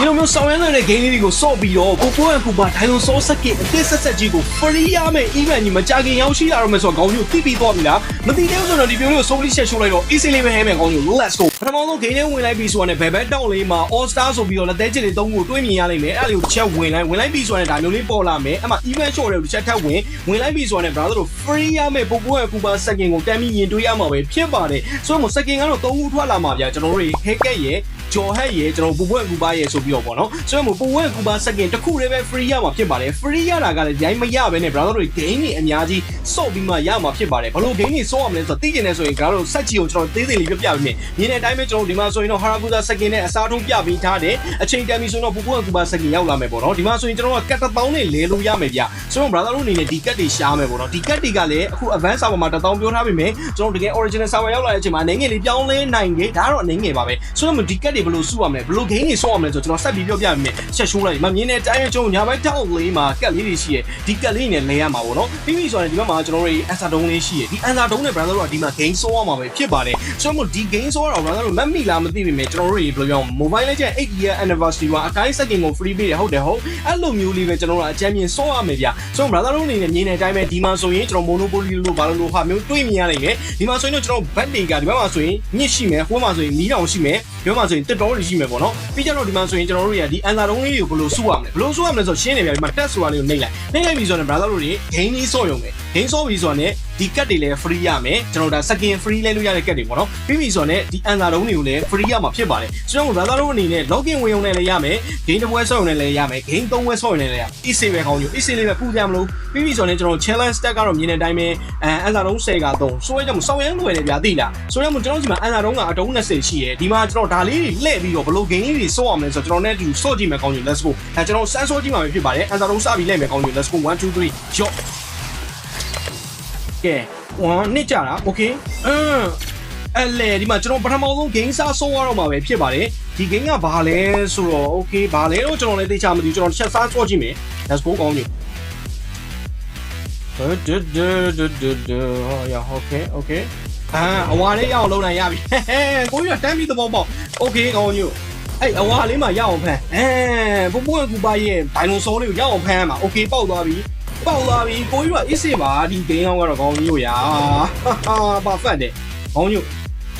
ဒီလိုမျိုးဆောင်ရွက်နေတဲ့ game လေးတွေကိုစော့ပြီးတော့ကိုကိုရန်ကူပါဒိုင်လိုဆောစက်ကစ်အသစ်ဆက်ဆက်ကြီးကို free ရမယ် event ကြီးမကြခင်ရောက်ရှိလာတော့မယ်ဆိုတော့ခေါင်းကြီးကိုသိပြီးသွားပြီလားမသိသေးဘူးဆိုတော့ဒီ video လေးကို solely share ရှိုးလိုက်တော့ easy လေးပဲဟဲမယ်ခေါင်းကြီး let's go ပထမဆုံး game လေးဝင်လိုက်ပြီဆိုတော့ဘယ်ဘက်တောက်လေးမှာ all star ဆိုပြီးတော့လက်သေးချစ်လေးသုံးခုတွေးမြင်ရလိမ့်မယ်အဲ့ဒါလေးကိုတစ်ချက်ဝင်လိုက်ဝင်လိုက်ပြီဆိုတော့ဒါမျိုးလေးပေါ်လာမယ်အဲ့မှာ event short တွေကိုတစ်ချက်ထပ်ဝင်ဝင်လိုက်ပြီဆိုတော့ brother တို့ free ရမယ်ပို့ပို့ရကူပါ second ကိုတမ်းပြီးရင်တွေးရမှာပဲဖြစ်ပါတယ်ဆိုတော့ second ကတော့သုံးခုထွက်လာမှာဗျာကျွန်တော်တို့တွေ hacker ရဲ့ ဂျော်ဟက်ရဲ့ကျွန်တော်ပူပွင့်ကူပါရဲ့ဆိုပြီးတော့ပေါ့နော်ဆိုတော့ပူပွင့်ကူပါ second တစ်ခုလေးပဲ free ရမှာဖြစ်ပါတယ် free ရတာကလည်းရိုင်းမရဘဲနဲ့ brother တွေ game တွေအများကြီးစော့ပြီးမှရမှာဖြစ်ပါတယ်ဘလို့ game တွေစော့ရမလဲဆိုတော့သိကျင်နေဆိုရင်ကျွန်တော်တို့စက်ကြီးကိုကျွန်တော်သေးသေးလေးပြပြပေးမယ်မြင်တဲ့အတိုင်းပဲကျွန်တော်ဒီမှာဆိုရင်တော့ Harakuza second နဲ့အစားထိုးပြပေးထားတယ်အချိန်တန်ပြီဆိုတော့ပူပွင့်ကူပါ second ရောက်လာမယ်ပေါ့နော်ဒီမှာဆိုရင်ကျွန်တော်ကကတ်တစ်ပေါင်းနဲ့လဲလို့ရမယ်ဗျဆိုတော့ brother တို့အနေနဲ့ဒီကတ်တွေရှားမယ်ပေါ့နော်ဒီကတ်တွေကလည်းအခု advance server မှာတစ်တောင်းပြောထားပြီမယ်ကျွန်တော်တကယ် original server ရောက်လာတဲ့အချိန်မှာအနေငယ်လေးပြောင်းလဲနိုင်တယ်ဒါကတော့အနေငယ်ပါပဲဆိုတော့ဒီကတ်တွေဘယ်လိုစုရမလဲဘယ်လို game တွေစော့ရမလဲဆိုတော့ကျွန်တော်ဆက်ပြီးပြောပြပေးမယ်ဆက်ရှိုးလိုက်မမြင်တဲ့အတိုင်းကျွန်တော်ညာဘက်တောက်လေးမှာကတ်လေးတွေရှိရဲ့ဒီကတ်လေးနဲ့လဲရမှာပေါ့နော်ပြီးပြီဆိုရင်ဒီဘက်မှာကျွန်တော်တို့ answer တုံးလေးရှိရဲ့ဒီ answer တုံးနဲ့ brother တို့ကဒီမှာ game စော့ရမှာပဲဖြစ်ပါတယ်ဆိုတော့ဒီ game စော့ရတော့ brother တို့မမိလားမသိပြီမယ်ကျွန်တော်တို့ဘယ်လိုပြော mobile legend 8 year anniversary မှာအတိုင်း second ကို free ပေးတယ်ဟုတ်တယ်ဟုတ်အဲ့လိုမျိုးလေးပဲကျွန်တော်တို့အကြမ်းမြင်စော့ရမယ်ဗျဆိုတော့ brother တို့အနေနဲ့မြင်တဲ့အတိုင်းပဲဒီမှာဆိုရင်ကျွန်တော် monopoly လို့ဘာလို့လို့ဟာမျိုးတွေးမြင်ရနိုင်တယ်ဒီမှာဆိုရင်တော့ကျွန်တော် bat တွေကဒီဘက်မှာဆိုရင်ညစ်ရှိမယ်ဟိုမှာဆိုရင်မီးတောင်ရှိမယ်ဒီဘက်မှာဆိုရင်တက်တော်တွေရှိမယ်ပေါ့နော်ပြီးကြတော့ဒီမှာဆိုရင်ကျွန်တော်တို့တွေကဒီ answer တုံးလေးတွေကိုဘယ်လိုစုရမလဲဘယ်လိုစုရမလဲဆိုတော့ရှင်းနေပြီဒီမှာ test ဆိုတာလေးကိုနှိပ်လိုက်နှိပ်လိုက်ပြီဆိုတော့ brother တို့တွေ game လေးစော့ရုံပဲဒိန်းဆော့ပြီဆိုတော့ねဒီကတ်တွေလည်း free ရမယ်ကျွန်တော်ဒါ second free လဲလို့ရတဲ့ကတ်တွေပေါ့နော်ပြီးပြီဆိုတော့ねဒီ answer တုံးတွေကိုလည်း free ရမှာဖြစ်ပါတယ်ကျွန်တော် browser လုံးအနေနဲ့ login ဝင်ရုံနဲ့လည်းရမယ် game တစ်ပွဲဆော့ရုံနဲ့လည်းရမယ် game သုံးပွဲဆော့ရုံနဲ့လည်းရ easy ပဲကောင်းယူ easy လေးပဲပူကြမလို့ပြီးပြီဆိုတော့ねကျွန်တော် challenge stack ကတော့မြင်တဲ့အတိုင်းပဲအဲ answer တုံး10က3ဆိုရဲကြောင့်စောင်းရမ်းလွယ်တယ်ဗျာသိလားဆိုရဲကြောင့်ကျွန်တော်ဒီမှာ answer တုံးကအတုံး20ရှိရဲဒီမှာကျွန်တော်ဒါလေးတွေလှည့်ပြီးတော့ဘယ်လို game တွေဆော့ရမလဲဆိုတော့ကျွန်တော်နဲ့ဒီဆော့ကြည့်မယ်ကောင်းယူ let's go အဲကျွန်တော်စမ်းဆော့ကြည့်မှာပဲဖြစ်ပါတယ် answer တုံးစပြီးလှည့်မယ်ကောင်းယူ let's go 1 2 3 yo ကဲ1နှစ်ကြတာ okay အင်းအဲ့လေဒီမှာကျွန်တော်ပထမဆုံး game စားဆုံးရတော့မှာပဲဖြစ်ပါတယ်ဒီ game ကဘာလဲဆိုတော့ okay ဘာလဲတော့ကျွန်တော်လည်းသိချမသိဘူးကျွန်တော်တစ်ချက်စားစော့ကြည့်မယ် let's go ကောင်းယူဒဒဒဒဒဒဟောရ okay okay အာအဝါလေးရအောင်လုံးနိုင်ရပြီကိုကြီးကတမ်းပြီးသဘောပေါက် okay ကောင်းယူအဲ့အဝါလေးမှာရအောင်ဖမ်းအဲပို့ပို့ကူပါရဲ့ဒိုင်နိုဆောလေးကိုရအောင်ဖမ်းရမှာ okay ပေါက်သွားပြီ ပေါက်သွားပြီကိုကြီးကအစ်စ်ပါဒီဂိမ်းအောင်ကတော့ခေါင်းကြီးတို့ရာဟာပါဖတ်တယ်ခေါင်းကြီး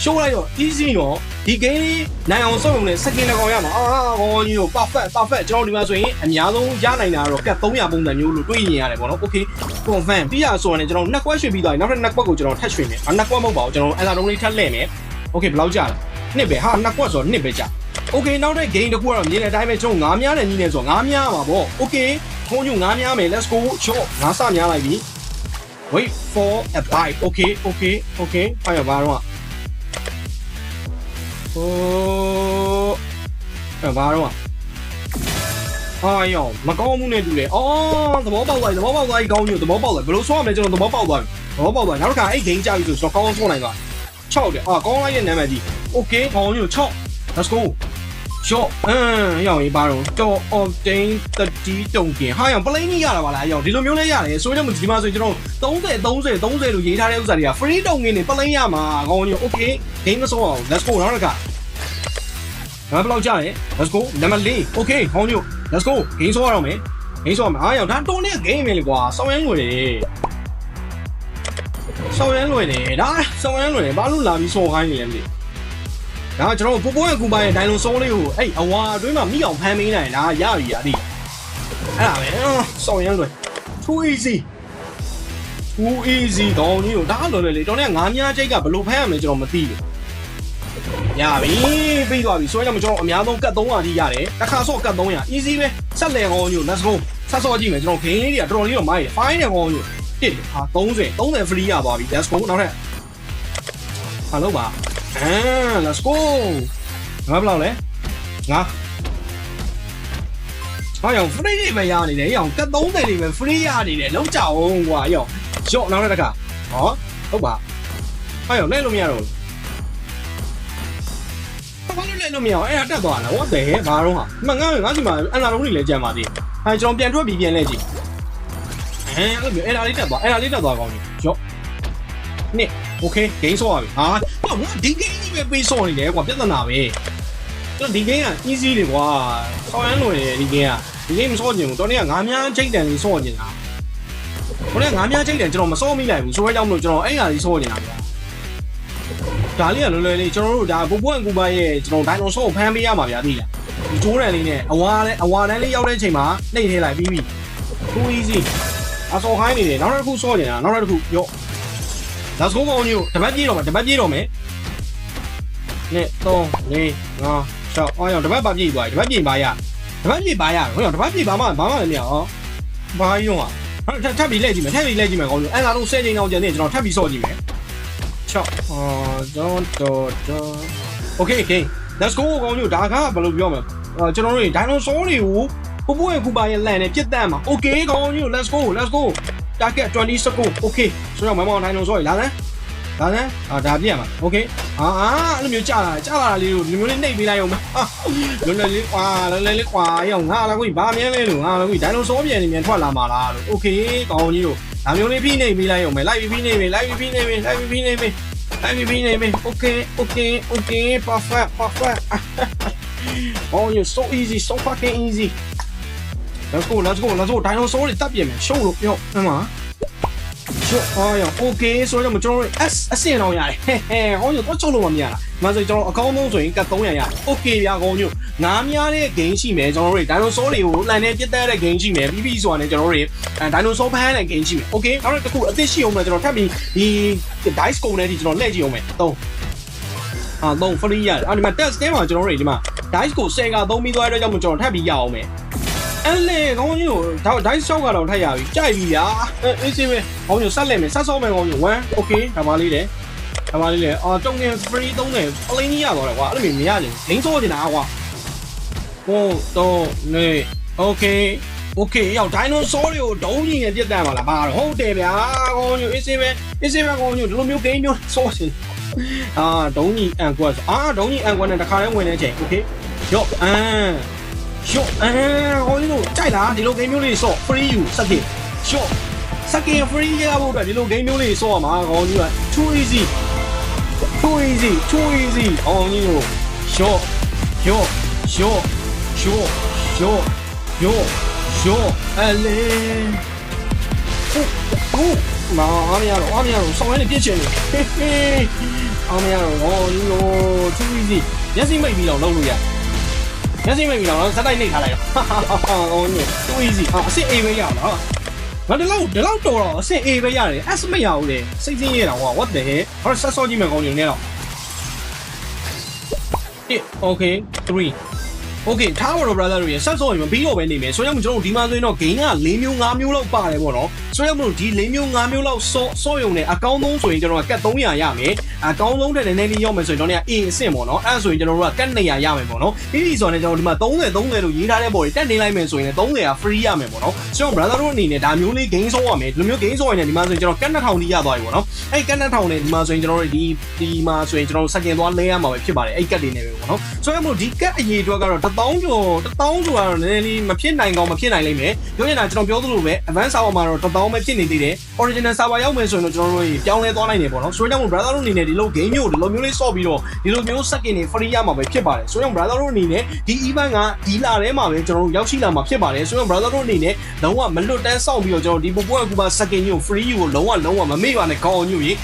ရှိုးလိုက်တော့ easy တော့ဒီဂိမ်းလေးနိုင်အောင်စောင့်ရုံနဲ့စကင်တစ်ကောင်ရမှာအာခေါင်းကြီးတို့ perfect perfect ကျွန်တော်ဒီမှာဆိုရင်အများဆုံးရနိုင်တာတော့ကတ်300ပုံစံမျိုးလို့တွေးရင်ရတယ်ပေါ့နော် okay confirm ပြီးရဆိုရင်ကျွန်တော်နှစ်ကွက်ရွှေ့ပြီးသွားရင်နောက်ထပ်နှစ်ကွက်ကိုကျွန်တော်ထပ်ရွှေ့မယ်အနှစ်ကွက်မဟုတ်ပါဘူးကျွန်တော်အဲ့ဒါတုံးလေးထပ်လှည့်မယ် okay ဘယ်လောက်ကြာလဲနှစ်ပဲဟာနှစ်ကွက်ဆိုတော့နှစ်ပဲကြာ okay နောက်တဲ့ game တစ်ခုကတော့မြင်တဲ့အတိုင်းပဲကျွန်တော်9များနဲ့ညီးနေဆိုတော့9များပါဗော okay ခုံးည9များမယ် let's go shot 9စများလိုက်ပြီ wait for a bite okay okay okay အဲ့ရပါတော့ဟိုအဲ့ဘာတော့အာယောမကောင်းမှုနဲ့တူတယ်အော်သဘောပေါက်သွားပြီသဘောပေါက်သွားပြီကောင်းညို့သဘောပေါက်သွားဘယ်လိုဆွားမလဲကျွန်တော်သဘောပေါက်သွားပြီသဘောပေါက်သွားနောက်တစ်ခါအဲ့ game ကြာပြီဆိုတော့ကောင်းကောင်းဆွားနိုင်သွား6တယ်အာကောင်းလိုက်တဲ့နာမည်ကြီး okay ကောင်းညို့6 let's go ရော့အင်းရောင်ရေးပါတော့တော့ obtain 30တုံကင်ဟာရောင်ပလိန်ကြီးရတာပါလားရောင်ဒီလိုမျိုးလဲရတယ်ဆိုတော့ဒီမှာဆိုရင်ကျွန်တော်30 30 30လို့ရေးထားတဲ့ဥစ္စာတွေက free တုံကင်နေပလိန်ရမှာကောင်းကြီး okay game မဆုံးအောင် let's go နောက်တစ်ခါငါဘယ်လောက်ကြာလဲ let's go နံပါတ်4 okay ကောင်းကြီး let's go game ဆုံးရအောင်မယ် game ဆုံးရမယ်အားရောင်ဒါတော်နေ game ပဲလေကွာစောင်းရမ်းလွယ်တယ်စောင်းရမ်းလွယ်တယ်ဒါစောင်းရမ်းလွယ်တယ်ဘာလို့လာပြီးစော်ခိုင်းနေလဲမသိဘူး ဒါကျွန်တော်ပို့ပို့ရဲ့ကူပါရဲ့ဒိုင်လိုဆောလေးကိုအဲ့အဝါအတွင်းမှာမိအောင်ဖမ်းမင်းနိုင်တာရပြီအတိအဲ့ဒါပဲစောင့်ရမ်းလွယ် too easy too easy ကောင်းကြီးကိုဒါလွယ်လွယ်လေးတော်နဲ့ငါးမြားချိတ်ကဘယ်လိုဖမ်းရမလဲကျွန်တော်မသိဘူးရပြီပြီးသွားပြီဆိုတော့ကျွန်တော်အများဆုံးကတ်300ကြီးရတယ်တစ်ခါဆော့ကတ်300 easy ပဲဆက်လေကောင်းကြီး let's go ဆက်ဆော့ကြည့်မယ်ကျွန်တော်ဂိမ်းလေးတွေကတော်တော်လေးတော့မိုက်တယ် fine တယ်ကောင်းကြီးတစ်ဟာ30 30 free ရသွားပြီ let's go နောက်ထပ်ဟာလို့ပါ อ่า let's go ငါဘယ်လောက်လဲငါဟောရော free တွေပဲရနေတယ်ရောကတ်30တွေပဲ free ရနေတယ်လုံးကြအောင်ကွာရောရော့နောက်တစ်ခါဟောဟုတ်ပါဟောရောလဲလို့မရတော့ဘူးဘာလို့လဲလို့မရအောင်အဲ့ဒါတက်သွားလား what the hell ဘာတော့ဟာမငါငါစီမှာအန်လာလုံးတွေလည်းကြံပါသေးအဲကျွန်တော်ပြန်ထွက်ပြီးပြန်လဲကြည့်အဲအဲ့လိုမျိုးအဲ့ဒါလေးတက်သွားအဲ့ဒါလေးတက်သွားကောင်းကြီးရော့နှစ် okay game ဆော့ရပြီဟာ ဟောငါဒီ game ကြီးပဲပေးဆော့နေတယ်ကွာပြဿနာပဲကျွန်တော်ဒီ game က easy လေကွာဆောင်းရမ်းလွယ်တယ်ဒီ game ကဒီ game မဆော့ကျင်ဘူးတော်နေ့ကငါးများချိတ်တန်လေးဆော့ကျင်တာဟိုနေ့ကငါးများချိတ်တန်ကျွန်တော်မဆော့မိလိုက်ဘူးဆိုရဲကြောင့်မလို့ကျွန်တော်အဲ့ဟာလေးဆော့ကျင်တာဗျာဒါလေးကလွယ်လွယ်လေးကျွန်တော်တို့ဒါဘူပွန့်ကူပါရဲ့ကျွန်တော်ဒိုင်နိုဆောကိုဖမ်းပေးရမှာဗျာသိလားဒီဂျိုးရန်လေးနဲ့အဝါလဲအဝါတန်းလေးရောက်တဲ့အချိန်မှာနှိပ်ထည့်လိုက်ပြီးပြီ too easy အစောခိုင်းနေတယ်နောက်တစ်ခုဆော့ကျင်တာနောက်တစ်ခုရော့ let's go ကောင်းကြီးကိုတပတ်ပြေးတော့မယ်တပတ်ပြေးတော့မယ်နဲ့3 4 5 6အော်ရောတပတ်ပါပြေးသွားပြီတပတ်ပြေးပါရတပတ်ပြေးပါရဟိုရောတပတ်ပြေးဘာမှဘာမှလည်းမရအောင်ဘာကြီးတော့ဟာထပ်ထပ်ပြီးလဲကြည့်မယ်ထပ်ပြီးလဲကြည့်မယ်ကောင်းကြီးအဲ့ဒါတော့10ချိန်အောင်ကျန်နေကျွန်တော်ထပ်ပြီးဆော့ကြည့်မယ်6အော်တော့တော့တော့ okay okay let's go ကောင်းကြီးဒါကဘယ်လိုပြောမလဲအာကျွန်တော်တို့ဒိုင်နိုဆောတွေကိုပပရဲ့ကူပါရဲ့လန်နဲ့ပြစ်တတ်မှာ okay ကောင်းကြီး let's go let's go target 20 second okay ဆိုတော့မမောင်ဒိုင်နိုဆောတွေလာတယ်လာတယ်အာဒါပြည့်ရမှာ okay အာအဲ့လိုမျိုးကြာလာကြာလာလေးကိုဒီမျိုးလေးနှိပ်ပေးလိုက်အောင်မလွယ်လွယ်လေးကွာလွယ်လွယ်လေးကွာရောငါလာကိုဘာမြဲလဲလို့ငါလာကိုဒိုင်နိုဆောပြန်နေမြန်ထွက်လာမှာလားလို့ okay ကောင်းကြီးတို့ဒါမျိုးလေးဖိနှိပ်ပေးလိုက်အောင်မယ်လိုက်ပြီးဖိနှိပ်ပေးလိုက်ပြီးဖိနှိပ်ပေးလိုက်ပြီးဖိနှိပ်ပေးလိုက်ပြီးဖိနှိပ်ပေး okay okay okay perfect perfect oh you so easy so fucking easy let's go let's go let's go ဒိုင်နိုဆောတွေတက်ပြင်မယ်ရှုပ်လို့ပြောဟမ်မှာရှုပ်အော်ရော okay ဆိုတော့ကျွန်တော်တို့ S အစင်တော့ရတယ်ဟဲဟဲဟောညတော့ချုပ်လို့မမြင်လားမဆိုကျွန်တော်အကောင်းဆုံးဆိုရင်ကတ်300ရတယ် okay ဗျာကောင်းညငားများတဲ့ game ရှိမယ်ကျွန်တော်တို့ဒိုင်နိုဆောတွေကိုလှန်နေပြတ်တဲ့ game ရှိမယ်ပြီးပြီဆိုတာနဲ့ကျွန်တော်တို့အဲဒိုင်နိုဆောဖမ်းတဲ့ game ရှိမယ် okay နောက်တော့တစ်ခုအသစ်ရှိအောင်မယ်ကျွန်တော်ထပ်ပြီးဒီ dice ကုန်နဲ့ဒီကျွန်တော်လှည့်ကြည့်အောင်မယ်3အာ3 free ရတယ်အော်ဒီမှာ test ထဲမှာကျွန်တော်တို့ဒီမှာ dice ကို10ကသုံးပြီးသွားတဲ့အတွက်ကြောင့်ကျွန်တော်ထပ်ပြီးရအောင်မယ် အဲ့လေကောင်းကြီးကိုဒါဒိုင်းရှောက်ကတော့ထပ်ရပြီကြိုက်ပြီဗျာအဲအေးစေးပဲကောင်းကြီးဆက်လက်မယ်ဆက်စောမယ်ကောင်းကြီး1 okay ဒါပါလေးတယ်ဒါပါလေးလေအော်တုံငယ် free သုံးတယ် plain ကြီးရတော့တယ်ကွာအဲ့လိုမျိုးမရရင်လိမ့်စောနေတာကွာဟိုတော့နေ okay okay ရောက်ဒိုင်နိုဆောတွေကိုဒုံးကြီးနဲ့ပြတ်တတ်ပါလားဘာတော့ဟုတ်တယ်ဗျာကောင်းကြီးအေးစေးပဲအေးစေးပဲကောင်းကြီးဒီလိုမျိုး game မျိုးစောစင်အာဒုံးကြီးအန်ကွက်အာဒုံးကြီးအန်ကွက်နဲ့တခါတည်းဝင်နေချိန် okay ရော့အမ် ရော့အမ်ဟိုလိုကြိုက်လားဒီလို game မျိုးလေးစော့ free you စက်ကင်ရော့စက်ကင် free ရဖို့အတွက်ဒီလို game မျိုးလေးစော့ရမှာကောင်းကြီးက too easy too easy too easy ကောင်းကြီးကိုရော့ရော့ရော့ရော့ရော့ရော့ရော့အလေဟုတ်ဟုတ်မာအားမရတော့အားမရတော့ဆောင်းရနေပြည့်ချင်တယ်ဟေးဟေးအားမရတော့ဟောဒီလို too easy မျက်စိမိတ်ပြီးတော့လုပ်လို့ရ မျက်စိမိတ်ပြီးတော့စက်တိုက်နှိပ်ထားလိုက်တော့ဟောဟောည too easy ဟာအစ်အေးပဲရအောင်နော်ငါဒီလောက်ဒီလောက်တော်တော့အစ်အေးပဲရတယ် S မရဘူးလေစိတ်စင်းရတာဟော what the hell ဟောဆက်စောကြည့်မယ်ကောင်းနေနေတော့ okay 3 Okay ထားပါတော့ brother တို့ရေဆက်စောရင်မပြီးတော့ပဲနေမယ်ဆိုတော့ကျွန်တော်တို့ဒီမှာဆိုရင်တော့ gain က၄မျိုး၅မျိုးလောက်ပါတယ်ပေါ့နော်ဆိုတော့ကျွန်တော်ဒီ၄မျိုး၅မျိုးလောက်စော့စော့ရုံနဲ့အကောင်းဆုံးဆိုရင်ကျွန်တော်ကကတ်300ရမယ်အကောင်းဆုံးတဲ့နည်းနည်းလေးရောက်မယ်ဆိုရင်တော့နေက A အဆင့်ပေါ့နော်အဲ့ဒါဆိုရင်ကျွန်တော်တို့ကကတ်200ရမယ်ပေါ့နော်ပြီးပြီဆိုတော့ねကျွန်တော်ဒီမှာ30 30လို့ရေးထားတဲ့ပေါ်ကြီးတက်နေလိုက်မယ်ဆိုရင်လည်း30က free ရမယ်ပေါ့နော်ဆိုတော့ brother တို့အနေနဲ့ဒါမျိုးလေး gain စော့ရမယ်ဒီလိုမျိုး gain စော့ရင်ဒီမှာဆိုရင်ကျွန်တော်ကတ်2000ကြီးရသွားပြီပေါ့နော်အဲ့ကတ်2000နဲ့ဒီမှာဆိုရင်ကျွန်တော်တို့ဒီဒီမှာဆိုရင်ကျွန်တော်တို့ second သွားလဲရမှာပဲဖြစ်ပါတယ်အဲ့ကတ်တွေနဲ့ပဲပေါ့နော်ဆိုတော့ဒီကတ်အရေးအတွက်ကတော့1000ကျော်1000ကျော်ကတော့နည်းနည်းလေးမဖြစ်နိုင်ကောင်းမဖြစ်နိုင်လိမ့်မယ်ပြောရင်ဒါကျွန်တော်ပြောသလိုပဲ advanced server မှာတော့1000ပဲဖြစ်နေသေးတယ် original server ရောက်မယ်ဆိုရင်တော့ကျွန်တော်တို့ပြောင်းလဲသွားနိုင်တယ်ပေါ့နော်ဆိုတော့ brother တို့အနေနဲ့ဒီလို game မျိုးဒီလိုမျိုးလေးဆော့ပြီးတော့ဒီလိုမျိုး second တွေ free ရမှာပဲဖြစ်ပါတယ်ဆိုတော့ brother တို့အနေနဲ့ဒီ event ကဒီလာထဲမှာပဲကျွန်တော်တို့ရောက်ရှိလာမှာဖြစ်ပါတယ်ဆိုတော့ brother တို့အနေနဲ့လုံးဝမလွတ်တမ်းစောင့်ပြီးတော့ကျွန်တော်ဒီပပွက်ကူပါ second မျိုး free ကိုလုံးဝလုံးဝမမေ့ပါနဲ့ကောင်းအောင်ညွှန်